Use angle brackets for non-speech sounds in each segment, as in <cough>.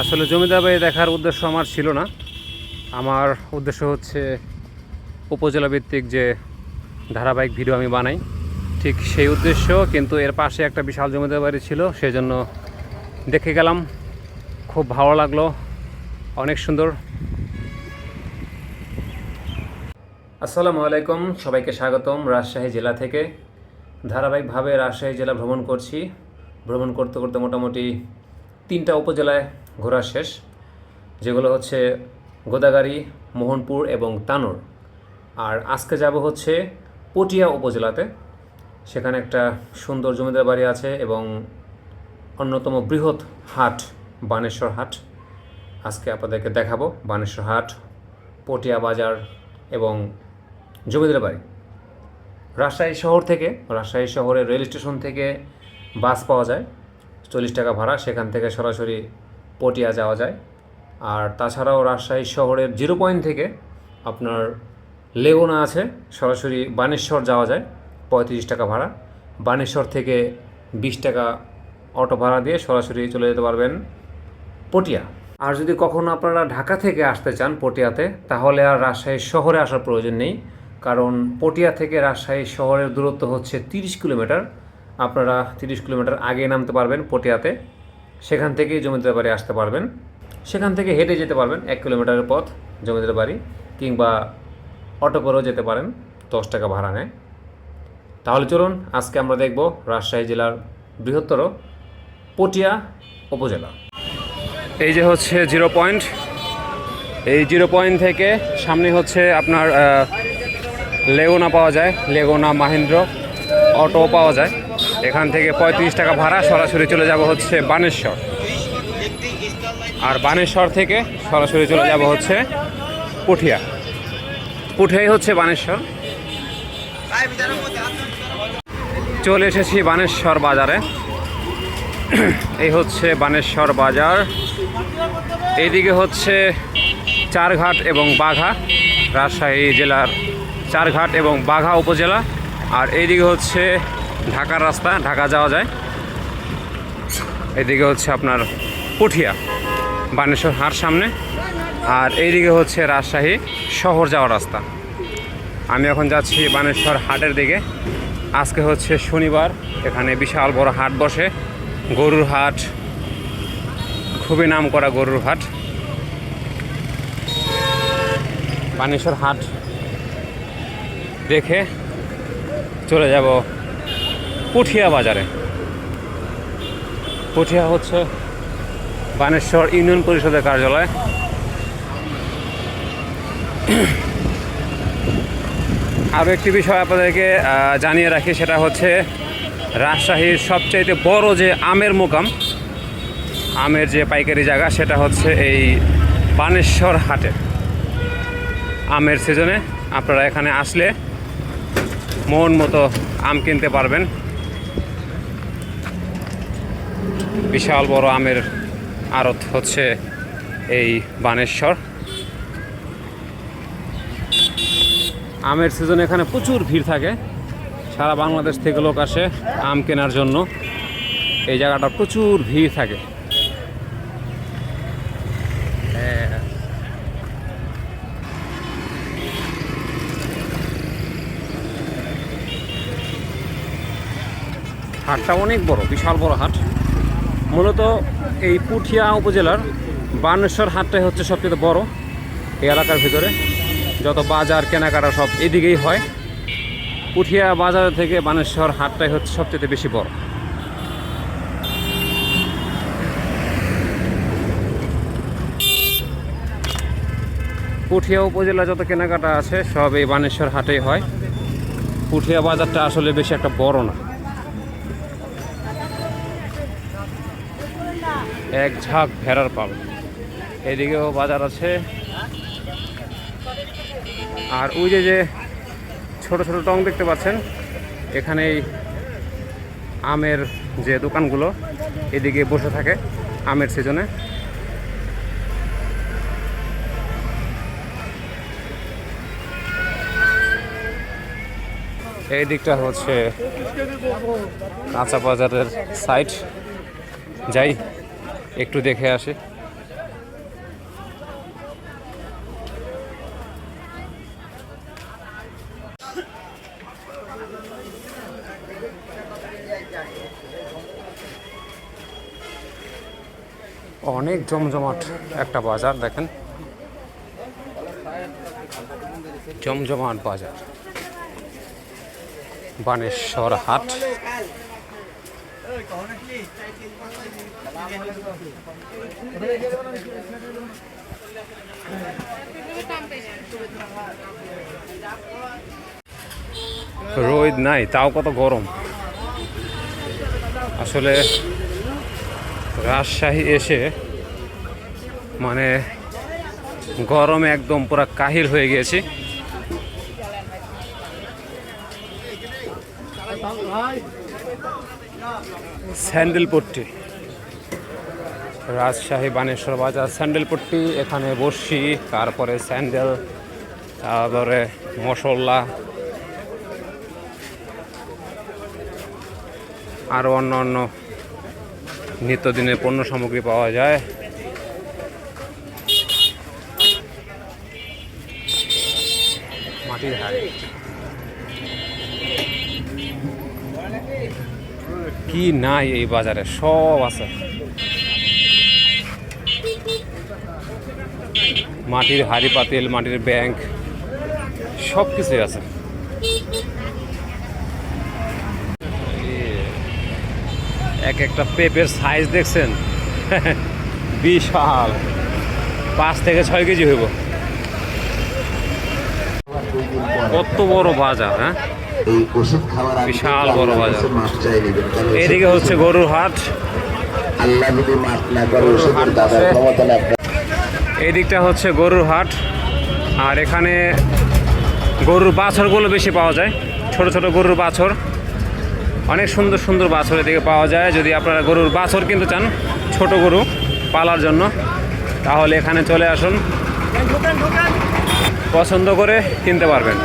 আসলে জমিদার বাড়ি দেখার উদ্দেশ্য আমার ছিল না। আমার উদ্দেশ্য হচ্ছে উপজেলা ভিত্তিক যে ধারাবাহিক ভিডিও আমি বানাই। ঠিক সেই উদ্দেশ্য, কিন্তু এর পাশে একটা বিশাল জমিদার বাড়ি ছিল, সেজন্য দেখে গেলাম, খুব ভালো লাগল, অনেক সুন্দর। আসসালামু আলাইকুম, সবাইকে স্বাগতম রাজশাহী জেলা থেকে। ধারাবাহিকভাবে রাজশাহী জেলা ভ্রমণ করছি। ভ্রমণ করতে করতে মোটামুটি তিনটা উপজেলায় ঘোরা শেষ, যেগুলো হচ্ছে গোদাগাড়ি মোহনপুর এবং তানোর। আর আজকে যাব হচ্ছে পটিয়া উপজেলাতে। সেখানে একটা সুন্দর জমিদার বাড়ি আছে এবং অন্যতম বৃহৎ হাট, বানেশ্বর হাট। আজকে আপনাদেরকে দেখাবো বানেশ্বর হাট, পটিয়া বাজার এবং জমিদার বাড়ি। রাজশাহী শহর থেকে, রাজশাহী শহরের রেল স্টেশন থেকে বাস পাওয়া যায়। চল্লিশ টাকা ভাড়া, সেখান থেকে সরাসরি পটিয়া যাওয়া যায়। আর তাছাড়াও রাজশাহী শহরের জিরো পয়েন্ট থেকে আপনার লেগুনা আছে, সরাসরি বানেশ্বর যাওয়া যায়, পঁয়ত্রিশ টাকা ভাড়া। বানেশ্বর থেকে বিশ টাকা অটো ভাড়া দিয়ে সরাসরি চলে যেতে পারবেন পটিয়া। আর যদি কখনো আপনারা ঢাকা থেকে আসতে চান পটিয়াতে, তাহলে আর রাজশাহী শহরে আসার প্রয়োজন নেই। কারণ পটিয়া থেকে রাজশাহী শহরের দূরত্ব হচ্ছে তিরিশ কিলোমিটার। আপনারা তিরিশ কিলোমিটার আগে নামতে পারবেন পটিয়াতে। সেখান থেকেই জমিদার বাড়ি আসতে পারবেন। সেখান থেকে হেঁটে যেতে পারবেন এক কিলোমিটারের পথ জমিদার বাড়ি, কিংবা অটো করেও যেতে পারেন দশ টাকা ভাড়া নেয়। তাহলে চলুন, আজকে আমরা দেখব রাজশাহী জেলার বৃহত্তর পটিয়া উপজেলা। এই যে হচ্ছে জিরো পয়েন্ট। এই জিরো পয়েন্ট থেকে সামনে হচ্ছে আপনার লেগোনা পাওয়া যায়, লেগোনা মাহেন্দ্র অটো পাওয়া যায়। এখান থেকে পঁয়ত্রিশ টাকা ভাড়া, সরাসরি চলে যাব হচ্ছে বানেশ্বর। আর বানেশ্বর থেকে সরাসরি চলে যাব হচ্ছে পুঠিয়া। পুঠিয়াই হচ্ছে বানেশ্বর। চলে এসেছি বানেশ্বর বাজারে। এই হচ্ছে বানেশ্বর বাজার। এইদিকে হচ্ছে চারঘাট এবং বাঘা, রাজশাহী জেলার চারঘাট এবং বাঘা উপজেলা। আর এইদিকে হচ্ছে ঢাকার রাস্তা, ঢাকা যাওয়া যায়। এদিকে হচ্ছে আপনার পুঠিয়া, বানেশ্বর হাট সামনে। আর এইদিকে হচ্ছে রাজশাহী শহর যাওয়ার রাস্তা। আমি এখন যাচ্ছি বানেশ্বর হাটের দিকে। আজকে হচ্ছে শনিবার, এখানে বিশাল বড় হাট বসে। গরুর হাট, খুবই নাম করা গরুর হাট। বানেশ্বর হাট দেখে চলে যাব পুঠিয়া বাজারে। পুঠিয়া হচ্ছে বানেশ্বর ইউনিয়ন পরিষদের কার্যালয়। আরও একটি বিষয় আপনাদেরকে জানিয়ে রাখি, সেটা হচ্ছে রাজশাহীর সবচাইতে বড় যে আমের মোকাম, আমের যে পাইকারি জায়গা, সেটা হচ্ছে এই বানেশ্বর হাটে। আমের সিজনে আপনারা এখানে আসলে মন মতো আম কিনতে পারবেন। বিশাল বড় আমের আড়ত হচ্ছে এই বানেশ্বর। আমের সিজনে এখানে প্রচুর ভিড় থাকে। সারা বাংলাদেশ থেকে লোক আসে আম কেনার জন্য। এই জায়গাটা প্রচুর ভিড় থাকে। হাটটা অনেক বড়, বিশাল বড় হাট। মূলত এই পুঠিয়া উপজেলার বানেশ্বর হাটটাই হচ্ছে সবচেয়ে বড় এই এলাকার ভিতরে। যত বাজার, কেনাকাটা সব এদিকেই হয়। পুঠিয়া বাজার থেকে বানেশ্বর হাটটাই হচ্ছে সবচেয়ে বেশি বড়। পুঠিয়া উপজেলা যত কেনাকাটা আছে, সব এই বানেশ্বর হাটেই হয়। পুঠিয়া বাজারটা আসলে বেশি একটা বড় না। এক ঝাঁক ভেড়ার পাল। এদিকেও বাজার আছে। আর ওই যে যে ছোট ছোট টং দেখতে পাচ্ছেন, এখানেই আমের যে দোকানগুলো, এদিকে বসে থাকে আমের সিজনে। এই দিকটা হচ্ছে কাঁচা বাজারের সাইড যাই একটু দেখে আসে। অনেক জমজমাট একটা বাজার দেখেন। জমজমাট বাজার। বানেশ্বর হাট। রোদ নাই, তাও কত গরম। আসলে রাজশাহী এসে মানে গরমে একদম পুরো কাহিল হয়ে গিয়েছি। স্যান্ডেলপট্টি। রাজশাহী বানেশ্বর বাজার স্যান্ডেলপট্টি, এখানে বসি তারপরে স্যান্ডেল, তারপরে মশলা, আরও অন্য অন্য নিত্যদিনের পণ্য সামগ্রী পাওয়া যায়। মাটির হাড়ি। কি নাই এই বাজারে? সব আছে। মাটির হাড়ি পাতিল মাটির ব্যাংক সব কিছুই আছে এক একটা পেঁপের সাইজ দেখছেন? <laughs> বিশাল। পাঁচ থেকে ছয় কেজি হইব। কত বড় বাজার হ্যাঁ? এই ওষুধ খাওয়ার বিশাল বড় বাজার। মাফ চাই নেবেন এদিকে হচ্ছে গরুর হাট। আল্লাহ যদি মাফ না করে গরুর ওষুধের দাদার ক্ষমতা না এই দিকটা হচ্ছে গরুর হাট। আর এখানে গরুর বাছরগুলো বেশি পাওয়া যায়। ছোট ছোট গরুর বাছর। অনেক সুন্দর সুন্দর বাছর এদিকে পাওয়া যায়। যদি আপনারা গরুর বাছর কিনতে চান ছোট গরু পালার জন্য তাহলে এখানে চলে আসুন। পছন্দ করে কিনতে পারবেন।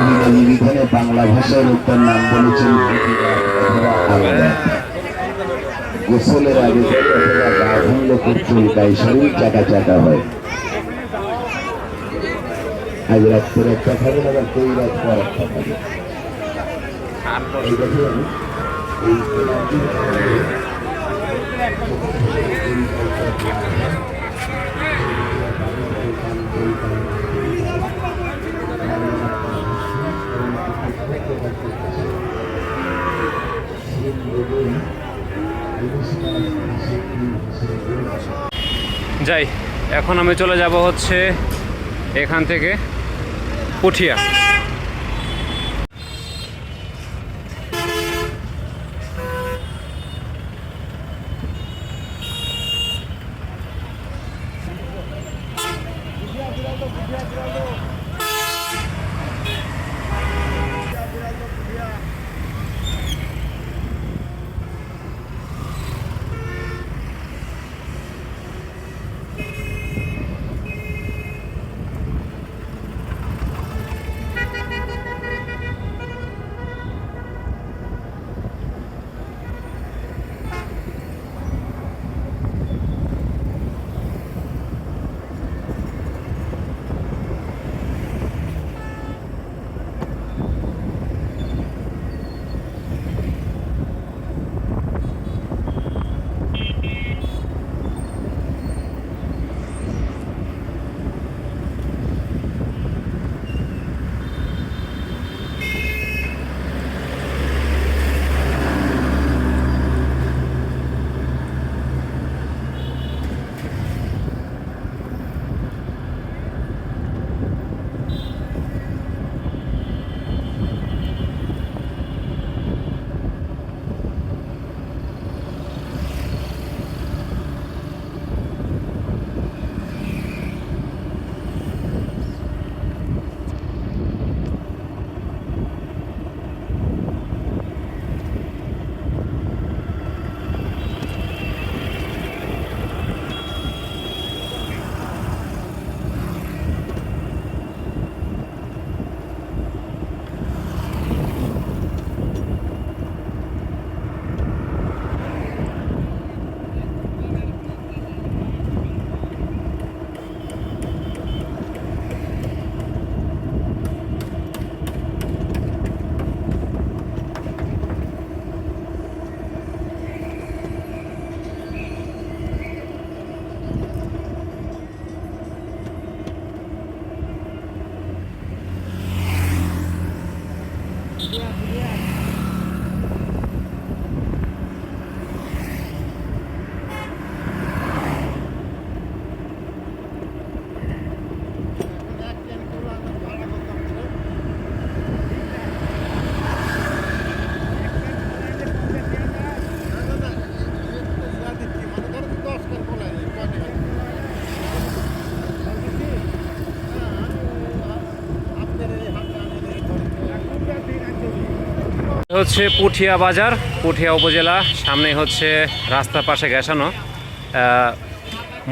বিধানে বাংলা ভাষার উত্তর নাম বলেছেন। গোসলের আগে গা ভাঙলে খুব চুলকায় শরীর চাকা চাকা হয় আজ রাত্রে একটা খাবেন আবার দুই রাত পর একটা খাবেন এই যাই এখন আমি চলে যাব হচ্ছে এখান থেকে পুঠিয়া। হচ্ছে পুঠিয়া বাজার, পুঠিয়া উপজেলা, সামনে হচ্ছে রাস্তার পাশে গেছানো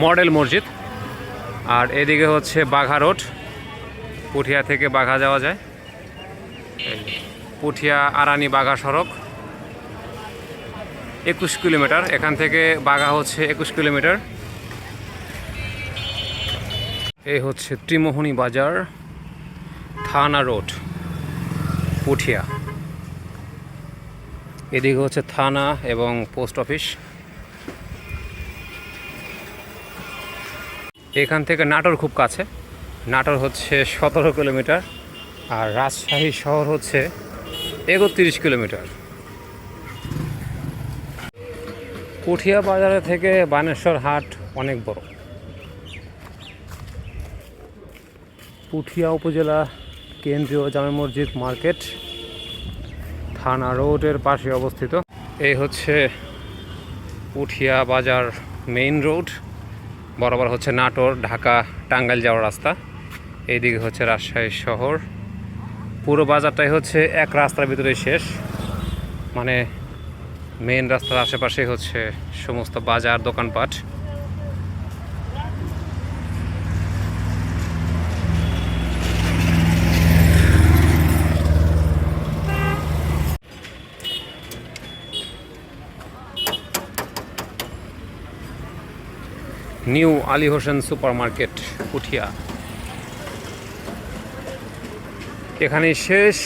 মডেল মসজিদ। আর এদিকে হচ্ছে বাঘা রোড, পুঠিয়া থেকে বাঘা যাওয়া যায়। পুঠিয়া আরানি বাঘা সড়ক, একুশ কিলোমিটার, এখান থেকে বাঘা হচ্ছে একুশ কিলোমিটার। এই হচ্ছে ত্রিমোহনী বাজার, থানা রোড, পুঠিয়া। এদিকে হচ্ছে থানা এবং পোস্ট অফিস। এখান থেকে নাটোর খুব কাছে। নাটোর হচ্ছে সতেরো কিলোমিটার আর রাজশাহী শহর হচ্ছে একত্রিশ কিলোমিটার। পুঠিয়া বাজারে থেকে বানেশ্বর হাট অনেক বড়। পুঠিয়া উপজেলা কেন্দ্রীয় জামে মসজিদ মার্কেট। থানা রোডের পাশে অবস্থিত। এই হচ্ছে পুঠিয়া বাজার মেইন রোড, বরাবর হচ্ছে নাটোর, ঢাকা, টাঙ্গাইল যাওয়ার রাস্তা। এইদিকে হচ্ছে রাজশাহী শহর। পুরো বাজারটাই হচ্ছে এক রাস্তার ভিতরে শেষ। মানে মেইন রাস্তার আশেপাশে হচ্ছে সমস্ত বাজার, দোকানপাট। New Ali Hossain super market Puthia এখানে শেষ।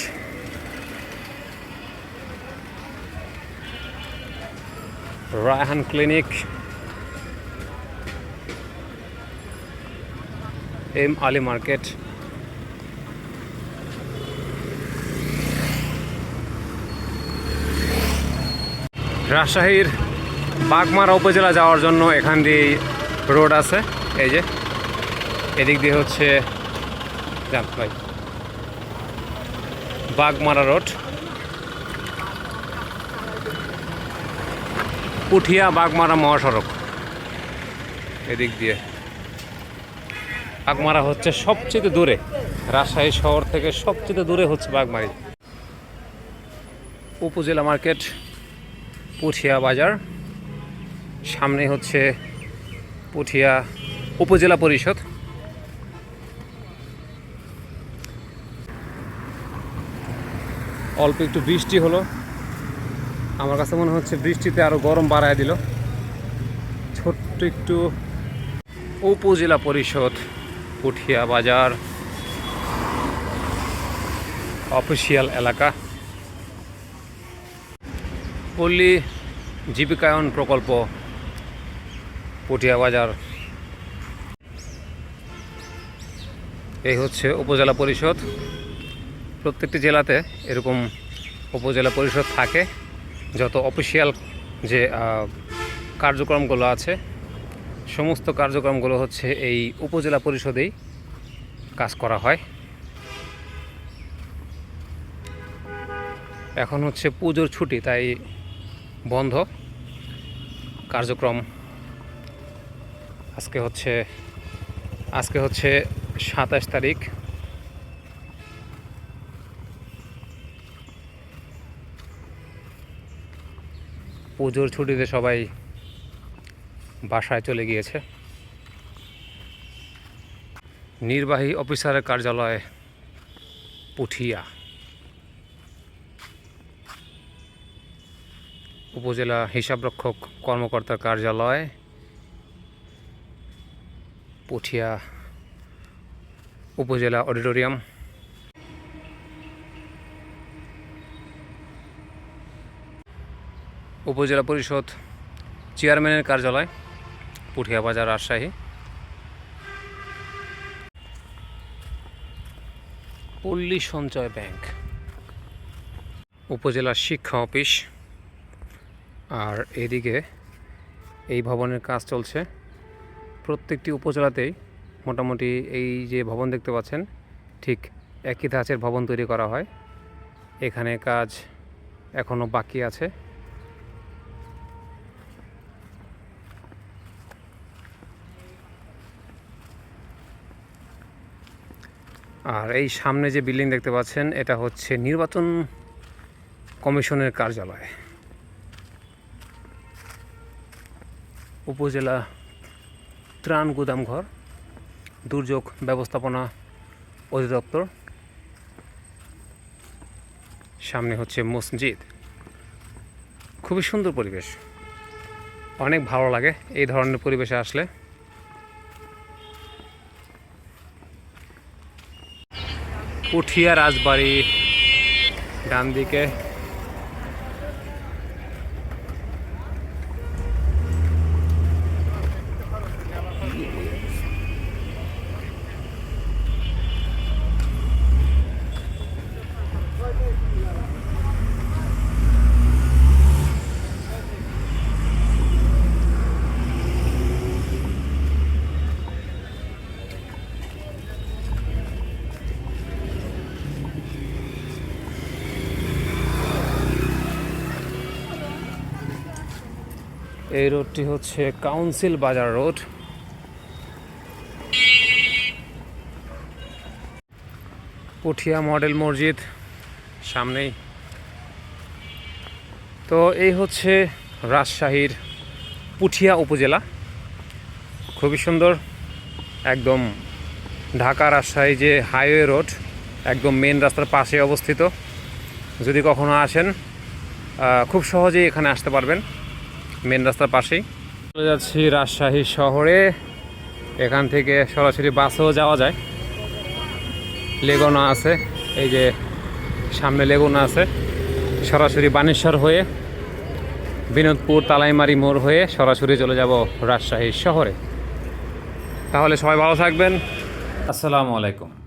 Raihan clinic. M Ali market. রাজশাহীর বাগমারা উপজেলা যাওয়ার জন্য এখান দিয়ে রোড আছে, এই যে। এদিক দিয়ে হচ্ছে ভাই। বাগমারা রোড। পুঠিয়া বাগমারা মহাসড়ক। এদিক দিয়ে। বাগমারা হচ্ছে সবচেয়ে দূরে। রাজশাহী শহর থেকে সবচেয়ে দূরে হচ্ছে বাগমারি। উপজেলা মার্কেট, পুঠিয়া বাজার। সামনে হচ্ছে পুঠিয়া উপজেলা পরিষদ। অল্প একটু বৃষ্টি হলো। আমার কাছে মনে হচ্ছে বৃষ্টিতে আরও গরম বাড়ায় দিল। ছোট্ট একটু উপজেলা পরিষদ পুঠিয়া বাজার অফিসিয়াল এলাকা। পল্লী জীবিকায়ন প্রকল্প পুঠিয়া বাজার। এই হচ্ছে উপজেলা পরিষদ। প্রত্যেকটি জেলাতে এরকম উপজেলা পরিষদ থাকে। যত অফিসিয়াল যে কার্যক্রমগুলো আছে, সমস্ত কার্যক্রমগুলো হচ্ছে এই উপজেলা পরিষদেই কাজ করা হয়। এখন হচ্ছে পুজোর ছুটি, তাই বন্ধ। কার্যক্রম আজকে হচ্ছে আজকে হচ্ছে সাতাশ তারিখ। পুজোর ছুটিতে সবাই বাসায় চলে গিয়েছে। নির্বাহী অফিসারের কার্যালয় পুঠিয়া। উপজেলা হিসাবরক্ষক কর্মকর্তার কার্যালয় পুঠিয়া উপজেলা অডিটোরিয়াম। উপজেলা পরিষদ চেয়ারম্যানের কার্যালয়, পুঠিয়া বাজার রাজশাহী। পল্লী সঞ্চয় ব্যাংক। উপজেলা শিক্ষা অফিস। আর এদিকে এই ভবনের কাজ চলছে। প্রত্যেকটি উপজেলাতেই মোটামুটি এই যে ভবন দেখতে পাচ্ছেন, ঠিক একই ধাঁচের ভবন তৈরি করা হয়। এখানে কাজ এখনও বাকি আছে। আর এই সামনে যে বিল্ডিং দেখতে পাচ্ছেন, এটা হচ্ছে নির্বাচন কমিশনের কার্যালয়। উপজেলা ত্রাণ গুদামঘর দুর্যোগ ব্যবস্থাপনা অধিদপ্তর, সামনে হচ্ছে মসজিদ। খুবই সুন্দর পরিবেশ। অনেক ভালো লাগে এই ধরনের পরিবেশে আসলে। পুঠিয়া রাজবাড়ি ডান দিকে এই রোডটি হচ্ছে কাউন্সিল বাজার রোড। পুঠিয়া মডেল মসজিদ সামনেই। তো এই হচ্ছে রাজশাহীর পুঠিয়া উপজেলা। খুবই সুন্দর, একদম ঢাকা রাজশাহী যে হাইওয়ে রোড, একদম মেন রাস্তার পাশে অবস্থিত। যদি কখনো আসেন খুব সহজেই এখানে আসতে পারবেন। মেন রাস্তার পাশেই। চলে যাচ্ছি রাজশাহী শহরে। এখান থেকে সরাসরি বাসেও যাওয়া যায়। লেগুনা আছে। এই যে সামনে লেগুনা আছে। সরাসরি বানেশ্বর হয়ে বিনোদপুর তালাইমারি মোড় হয়ে সরাসরি চলে যাব রাজশাহী শহরে। তাহলে সবাই ভালো থাকবেন। আসসালামু আলাইকুম।